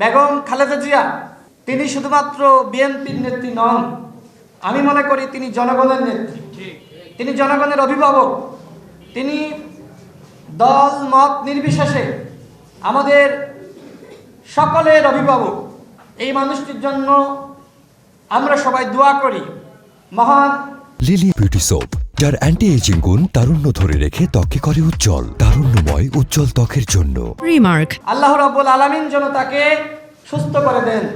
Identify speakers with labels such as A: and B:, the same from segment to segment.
A: বেগম খালেদা জিয়া, তিনি শুধুমাত্র বিএনপির নেত্রী নন, আমি মনে করি তিনি জনগণের নেত্রী। তিনি জনগণের অভিভাবক। তিনি দল, মত নির্বিশেষে আমাদের সকলের অভিভাবক। এই মানুষটির জন্য আমরা সবাই দোয়া করি। মহান
B: লিলি বিউটি সোপ যার অ্যান্টি এজিং গুণ তারুণ্য ধরে রেখে ত্বকে করে উজ্জ্বল তারুণ্যময় উজ্জ্বল ত্বকের জন্য।
C: Remark.
A: আল্লাহ রাব্বুল আলামিন যেন তাকে সুস্থ করে দেন।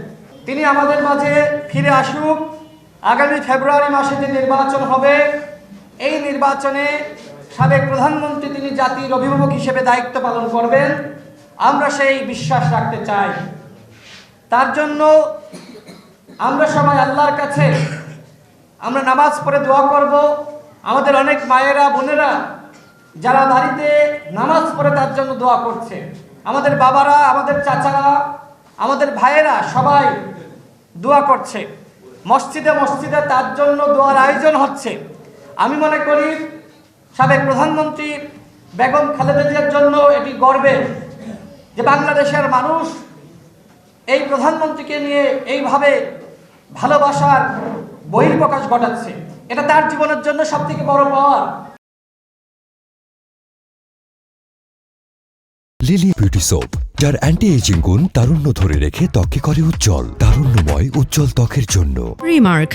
A: তিনি আমাদের মাঝে ফিরে আসুক। আগামী ফেব্রুয়ারি মাসে যে নির্বাচন হবে এই নির্বাচনে সাবেক প্রধানমন্ত্রী তিনি জাতির অভিভাবক হিসেবে দায়িত্ব পালন করবেন। আমরা সেই বিশ্বাস রাখতে চাই। তার জন্য আমরা সবাই আল্লাহর কাছে আমরা নামাজ পড়ে দোয়া করব। আমাদের অনেক মায়েরা, বোনেরা যারা বাড়িতে নামাজ পড়ে তার জন্য দোয়া করছে। আমাদের বাবারা, আমাদের চাচারা, আমাদের ভাইয়েরা সবাই দোয়া করছে। মসজিদে মসজিদে তার জন্য দোয়ার আয়োজন হচ্ছে। আমি মনে করি সাবেক প্রধানমন্ত্রী বেগম খালেদা জিয়ার জন্য এটি গর্বের যে বাংলাদেশের মানুষ এই প্রধানমন্ত্রীকে নিয়ে এইভাবে ভালোবাসার বহির্প্রকাশ ঘটাচ্ছে এটা তার জীবনের জন্য সব থেকে বড় পাওয়া
B: লিলি বিউটি সোপ যার অ্যান্টি এজিং গুণ তারুণ্য ধরে রেখে ত্বকে করে উজ্জ্বল তারুণ্যময় উজ্জ্বল ত্বকের জন্য
C: Remark.